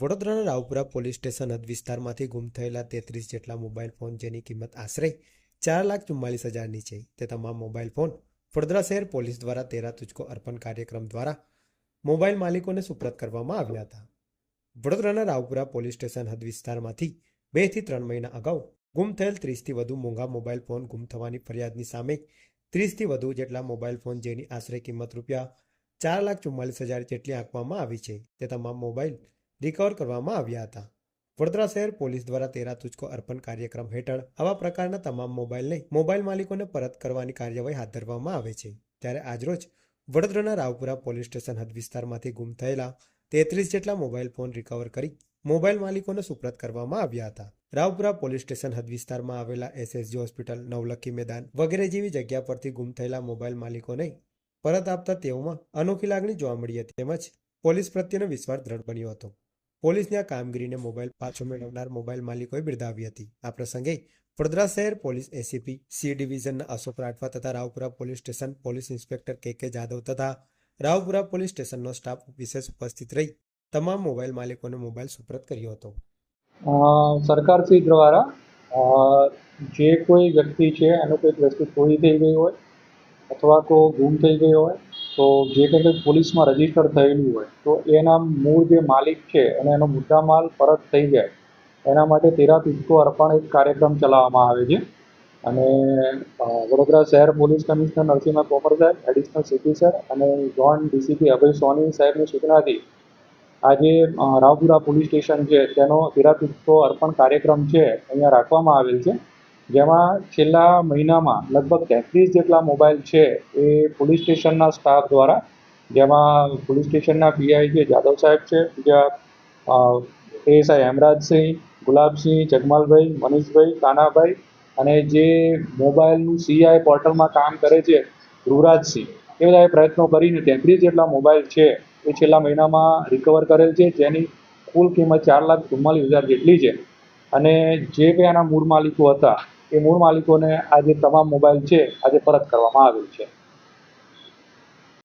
વડોદરાના Raopura police station હદ વિસ્તારમાંથી ગુમ થયેલા તેત્રીસ જેટલા મોબાઈલ ફોન જેની કિંમત આશરે ચાર લાખ ચુમ્માલીસ હજારની છે. તે તમામ મોબાઈલ ફોન વડોદરા શહેર પોલીસ દ્વારા તેરા તુચકો અર્પણ કાર્યક્રમ દ્વારા મોબાઈલ માલિકોને સુપ્રત કરવામાં આવ્યા હતા. વડોદરાના રાવપુરા પોલીસ સ્ટેશન હદ વિસ્તારમાંથી બેથી ત્રણ મહિના અગાઉ ગુમ થયેલ ત્રીસથી વધુ મોંઘા મોબાઈલ ફોન ગુમ થવાની ફરિયાદની સામે ત્રીસથી વધુ જેટલા મોબાઈલ ફોન જેની આશરે કિંમત રૂપિયા ચાર લાખ ચુમ્માલીસ હજાર જેટલી આંકવામાં આવી છે. તે તમામ મોબાઈલ રિકવર કરવામાં આવ્યા હતા. વડોદરા શહેર પોલીસ દ્વારા તેરા તુચકો અર્પણ કાર્યક્રમ હેઠળ આવા પ્રકારના તમામ મોબાઈલને મોબાઈલ માલિકોને પરત કરવાની કાર્યવાહી હાથ ધરવામાં આવે છે. ત્યારે આજરોજ વડોદરાના રાવપુરા પોલીસ સ્ટેશન હદ વિસ્તારમાંથી ગુમ થયેલા તેત્રીસ જેટલા મોબાઈલ ફોન રિકવર કરી મોબાઈલ માલિકોને સુપ્રત કરવામાં આવ્યા હતા. રાવપુરા પોલીસ સ્ટેશન હદ વિસ્તારમાં આવેલા એસએસજી હોસ્પિટલ, નવલખી મેદાન વગેરે જેવી જગ્યા પરથી ગુમ થયેલા મોબાઈલ માલિકોને પરત આપતા તેઓમાં અનોખી લાગણી જોવા મળી હતી. તેમજ પોલીસ પ્રત્યેનો વિશ્વાસ દ્રઢ બન્યો હતો. પોલીસની આ કામગીરીને મોબાઈલ પાછો મેળવનાર મોબાઈલ માલિકોએ બિરદાવી હતી. આ પ્રસંગે વડોદરા શહેર પોલીસ એસીપી સી ડિવિઝનના અશોક રાઠવા તથા Raopura police station police inspector K K Jadav તથા રાવપુરા પોલીસ સ્ટેશનનો સ્ટાફ વિશેષ ઉપસ્થિત રહી તમામ મોબાઈલ માલિકોને મોબાઈલ સુપ્રત કર્યો હતો. સરકારશ્રી દ્વારા જે કોઈ વ્યક્તિ છે, એનું કોઈ વસ્તુ ચોરી થઈ ગઈ હોય અથવા તો ગુમ થઈ ગઈ હોય તો જે કંઈ પોલીસમાં રજિસ્ટર થયેલું હોય, તો એના મૂળ જે માલિક છે અને એનો મુદ્દામાલ પરત થઈ જાય. એના માટે તેરા તુજકો અર્પણ એક કાર્યક્રમ ચલાવવામાં આવે છે. અને વડોદરા શહેર પોલીસ કમિશનર નરસિંહ કોપર સાહેબ એડિશનલ સિટી સર અને જોન ડીસીપી અભય સોની સાહેબની સૂચનાથી આજે રાવપુરા પોલીસ સ્ટેશન છે, તેનો તેરા તુજકો અર્પણ કાર્યક્રમ છે, અહીંયા રાખવામાં આવેલ છે. જેમાં છેલ્લા મહિનામાં લગભગ તેત્રીસ જેટલા મોબાઈલ છે એ પોલીસ સ્ટેશનના સ્ટાફ દ્વારા, જેમાં પોલીસ સ્ટેશનના પીઆઈ જે જાદવ સાહેબ છે, બીજા એએસઆઈ હેમરાજસિંહ, ગુલાબસિંહ, જગમાલભાઈ, મનીષભાઈ, કાનાભાઈ અને જે મોબાઈલનું સીઆઈ પોર્ટલમાં કામ કરે છે ધ્રુવરાજસિંહ એ બધાએ પ્રયત્નો કરીને તેત્રીસ જેટલા મોબાઈલ છે એ છેલ્લા મહિનામાં રિકવર કરેલ છે, જેની કુલ કિંમત ચાર લાખ ચુમ્માલીસ હજાર જેટલી છે. અને જે કંઈ આના મૂળ માલિકો હતા એ મૂળ માલિકોને આજે તમામ મોબાઈલ છે આજે પરત કરવામાં આવેલ છે.